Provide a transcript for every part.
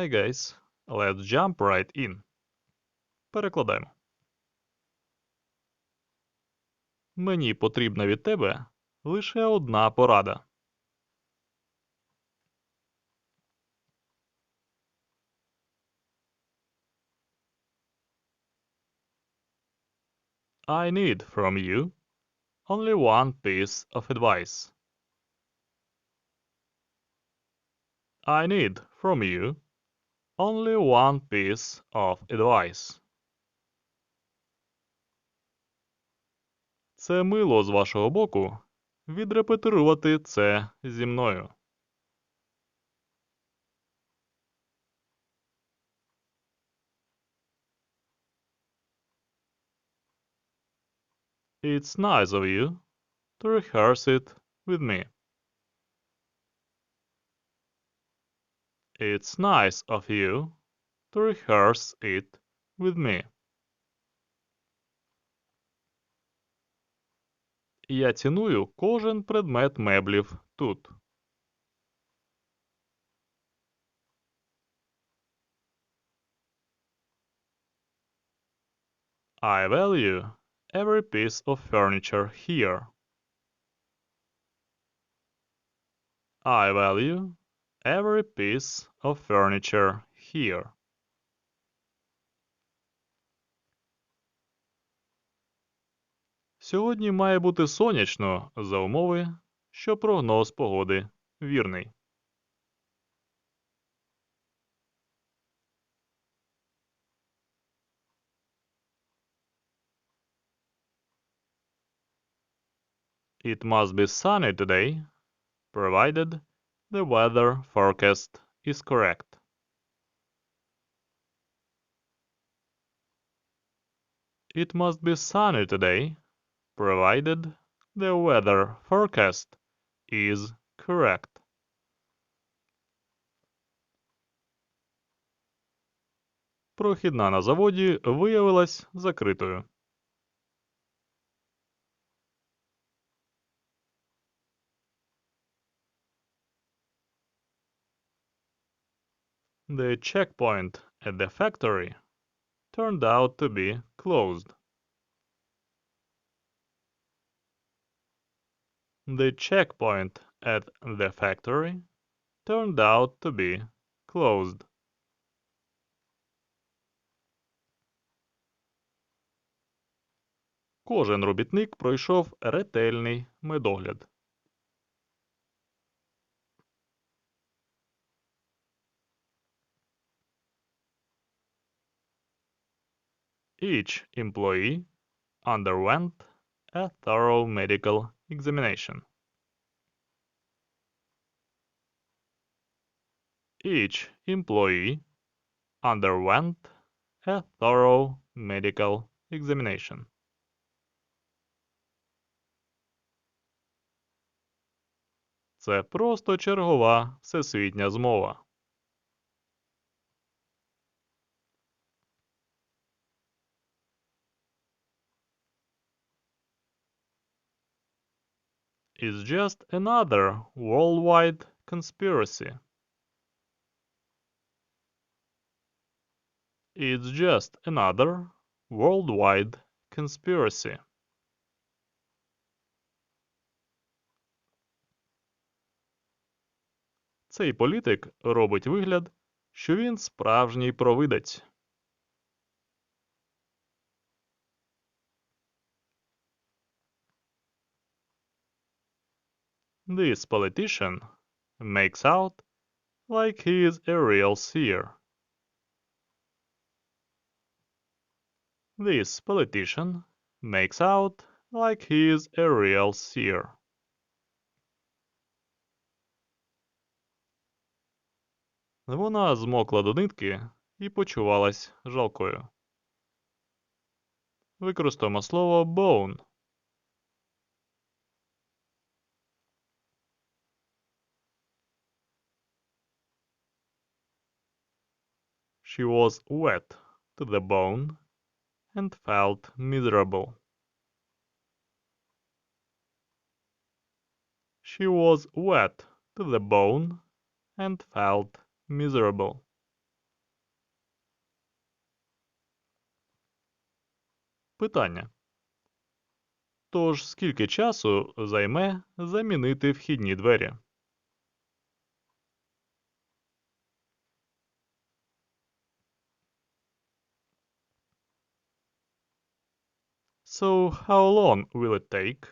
Hey guys, let's jump right in. Перекладаємо. Мені потрібна від тебе лише одна порада. I need from you only one piece of advice. I need from you only one piece of advice. Це мило з вашого боку відрепетирувати це зі мною. It's nice of you to rehearse it with me. It's nice of you to rehearse it with me. Я ціную кожен предмет меблів тут. I value every piece of furniture here. I value every piece of furniture here. Сьогодні має бути сонячно за умови, що прогноз погоди вірний. It must be sunny today, provided the weather forecast is correct. It must be sunny today, provided the weather forecast is correct. Прохідна на заводі виявилась закритою. The checkpoint at the factory turned out to be closed. The checkpoint at the factory turned out to be closed. Кожен робітник пройшов ретельний медогляд. Each employee underwent a thorough medical examination. Each employee underwent a thorough medical examination. Це просто чергова всесвітня змова. Is just another worldwide conspiracy. It's just another worldwide conspiracy. Цей політик робить вигляд, що він справжній провидець. This politician makes out like he is a real seer. This politician makes out like he is a real seer. Вона змокла до нитки і почувалась жалкою. Використаємо слово bone. She was wet to the bone and felt miserable. She was wet to the bone and felt miserable. Питання. Тож скільки часу займе замінити вхідні двері? So, how long will it take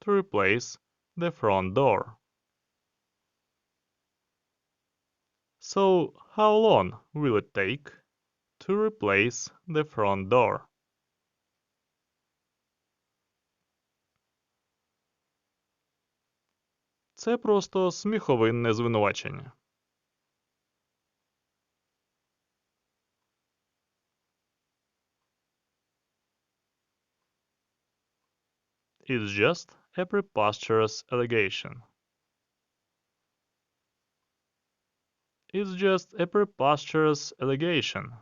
to replace the front door? So, how long will it take to replace the front door? Це просто сміховинне звинувачення. It's just a preposterous allegation. It's just a preposterous allegation.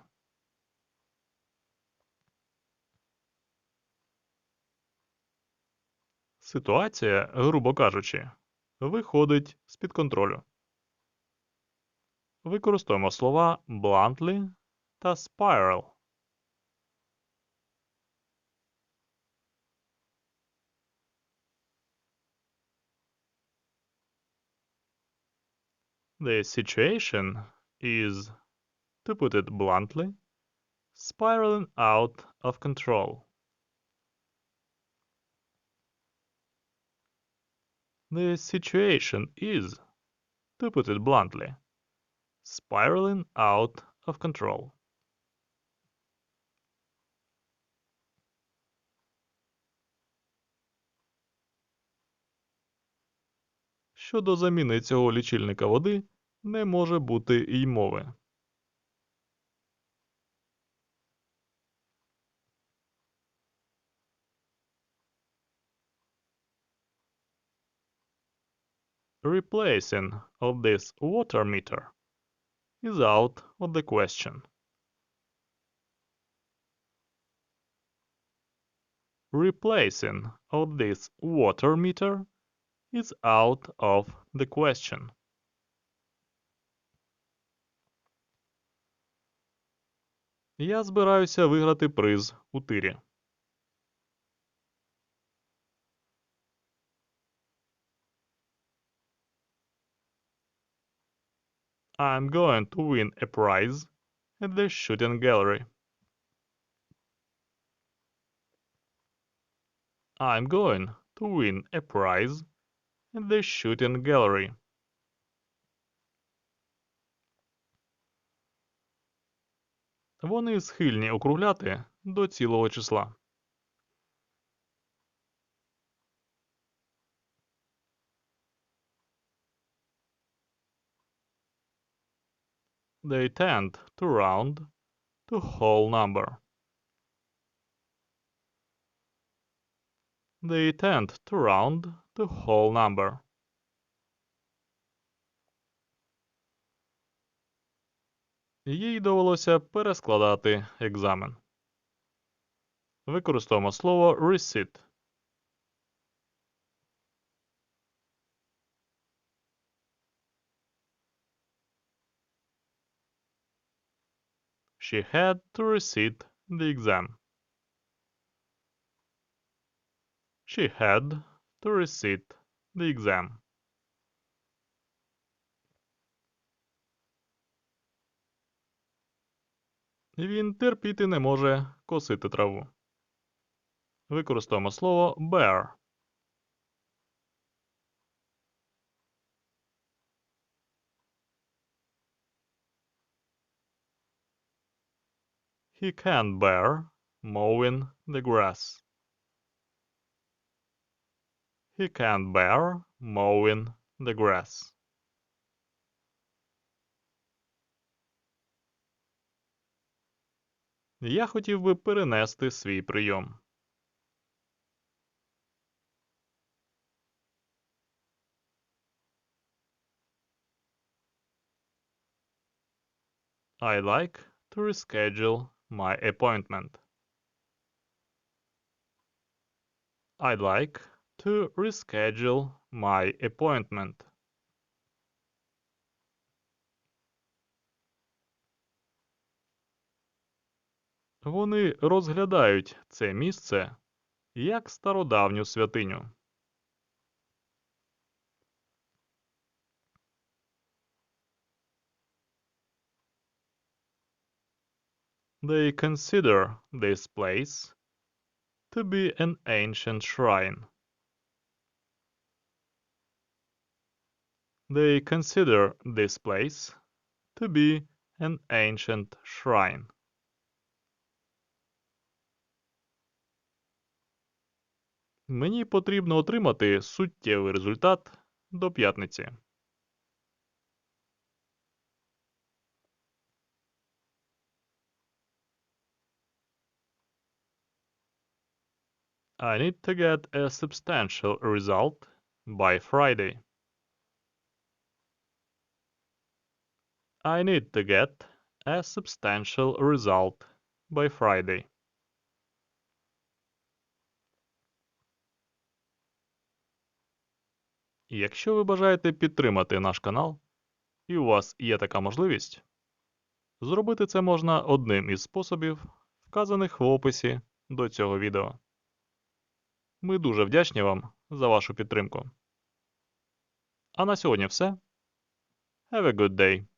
Ситуація, грубо кажучи, виходить з-під контролю. Використовуємо слова bluntly та spiral. The situation is, to put it bluntly, spiraling out of control. The situation is, to put it bluntly, spiraling out of control. Щодо заміни цього лічильника води не може бути й мови. Replacing of this water meter is out of the question. Replacing of this water meter is out of the question. Я збираюся виграти приз у тирі. I'm going to win a prize at the shooting gallery. I'm going to win a prize at the shooting gallery. Вони схильні округляти до цілого числа. They tend to round to whole number. They tend to round to whole number. Їй довелося перескладати екзамен. Використовуємо слово receipt. She had to receipt the exam. She had to receipt the exam. Він терпіти не може косити траву. Використовуємо слово bear. He can't bear mowing the grass. He can't bear mowing the grass. Я хотів би перенести свій прийом. I'd like to reschedule my appointment. I'd like to reschedule my appointment. Вони розглядають це місце як стародавню святиню. They consider this place to be an ancient shrine. They consider this place to be an ancient shrine. Мені потрібно отримати суттєвий результат до п'ятниці. I need to get a substantial result by Friday. I need to get a substantial result by Friday. Якщо ви бажаєте підтримати наш канал, і у вас є така можливість, зробити це можна одним із способів, вказаних в описі до цього відео. Ми дуже вдячні вам за вашу підтримку. А на сьогодні все. Have a good day.